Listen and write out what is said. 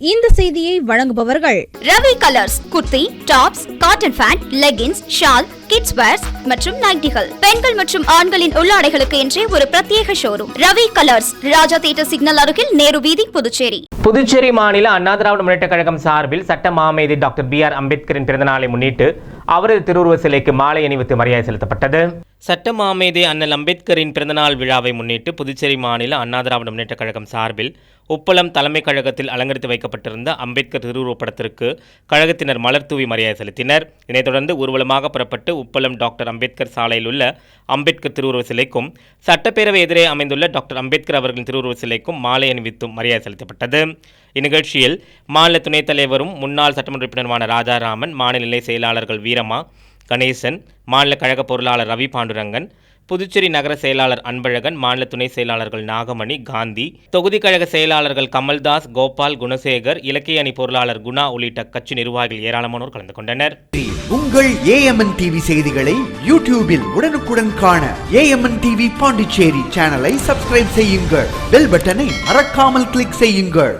இந்த செய்தியை வழங்குபவர்கள் Ravi colours kurti tops cotton pant leggings shawl kids wears மற்றும் நைட்டிகள். பெண்கள் மற்றும் ஆண்களின் உள்ளாடைகளுக்கு என்றே ஒரு பிரத்யேக showroom Ravi colours Raja theatre signal அருகில் நேரு வீதி புதுச்சேரி. புதுச்சேரி மாநில அண்ணா திராவிட முன்னேற்ற கழகம் சார்பில் சட்ட மாமேதி டாக்டர் பி ஆர் அம்பேத்கரின் பிறந்தநாளை முன்னிட்டு அவரது திருவுருவ சிலைக்கு மாலை அணிவித்து மரியாதை செலுத்தப்பட்டது. சட்ட மாமேதி அண்ணல் அம்பேத்கரின் பிறந்தநாள் விழாவை முன்னிட்டு புதுச்சேரி மாநில அண்ணா திராவிட முன்னேற்ற கழகம் சார்பில் உப்பளம் தலைமை கழகத்தில் அலங்கரித்து வைக்கப்பட்டிருந்த அம்பேத்கர் திருவுருவப்படத்திற்கு கழகத்தினர் மலர் தூவி மரியாதை செலுத்தினர். இதனைத் தொடர்ந்து ஊர்வலமாக புறப்பட்டு உப்பளம் டாக்டர் அம்பேத்கர் சாலையில் உள்ள அம்பேத்கர் திருவுருவ சிலைக்கும் சட்டப்பேரவை எதிரே அமைந்துள்ள டாக்டர் அம்பேத்கர் அவர்களின் திருவுருவ சிலைக்கும் மாலை அணிவித்தும் மரியாதை செலுத்தப்பட்டது. இந்நிகழ்ச்சியில் மாநில துணைத் தலைவரும் முன்னாள் சட்டமன்ற உறுப்பினருமான ராஜாராமன் மாநில நிலை செயலாளர்கள் வீரமா கணேசன் மாநில கழக பொருளாளர் ரவி பாண்டுரங்கன் புதுச்சேரி நகர செயலாளர் அன்பழகன் மாநில துணை செயலாளர்கள் நாகமணி காந்தி தொகுதி கழக செயலாளர்கள் கமல்தாஸ் கோபால் குணசேகர் இலக்கிய அணி பொருளாளர் குணா உள்ளிட்ட கட்சி நிர்வாகிகள் ஏராளமானோர் கலந்து கொண்டனர். உங்கள் ஏஎம்என் டிவி செய்திகளை யூடியூபில் உடனுக்குடன் காண ஏஎம்என் டிவி பாண்டிச்சேரி சேனலை சப்ஸ்கிரைப் செய்யுங்கள். பெல் பட்டனை மறக்காமல் கிளிக் செய்யுங்கள்.